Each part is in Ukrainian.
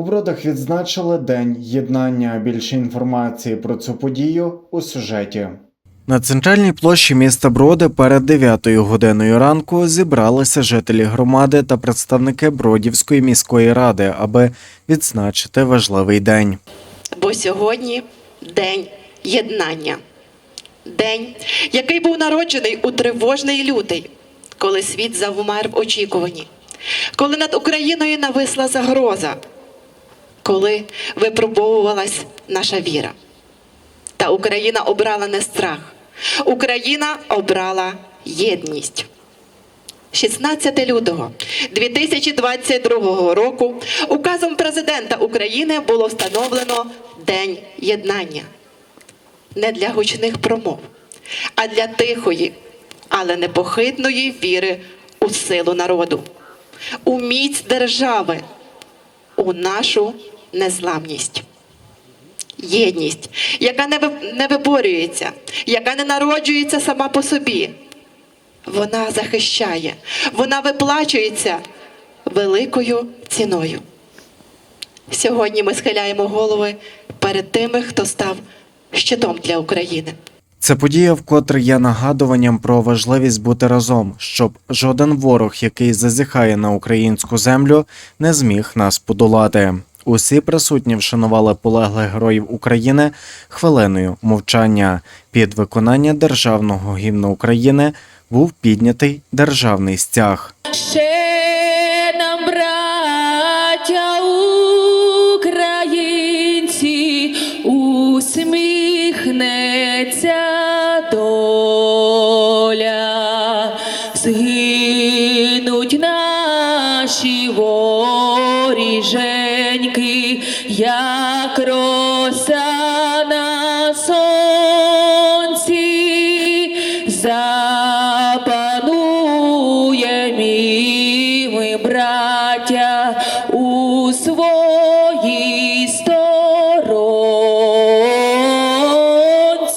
У Бродах відзначили День єднання. Більше інформації про цю подію у сюжеті. На центральній площі міста Броди перед 9 годиною ранку зібралися жителі громади та представники Бродівської міської ради, аби відзначити важливий день. бо сьогодні день єднання. День, який був народжений у тривожний лютий, коли світ завмер в очікуванні, коли над Україною нависла загроза, коли випробовувалась наша віра. Та Україна обрала не страх, Україна обрала єдність. 16 лютого 2022 року указом президента України було встановлено День єднання не для гучних промов, а для тихої, але непохитної віри у силу народу, у міць держави, у нашу незламність. Єдність, яка не ви- виборюється, яка не народжується сама по собі, вона захищає, вона виплачується великою ціною. Сьогодні ми схиляємо голови перед тими, хто став щитом для України. Це подія вкотре є нагадуванням про важливість бути разом, щоб жоден ворог, який зазіхає на українську землю, не зміг нас подолати. Усі присутні вшанували полеглих героїв України хвилиною мовчання. Під виконання державного гімну України був піднятий державний стяг. Ще нам, браття українці, усміхнеться доля, згинуть наші воріженьки, як роса на сонці, запануєм ми, браття, у своїй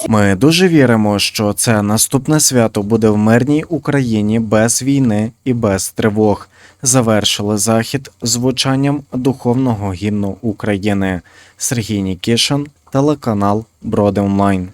Ми дуже віримо, що це наступне свято буде в мирній Україні без війни і без тривог. Завершили захід звучанням духовного гімну України. Сергій Нікішин, телеканал Броди Онлайн.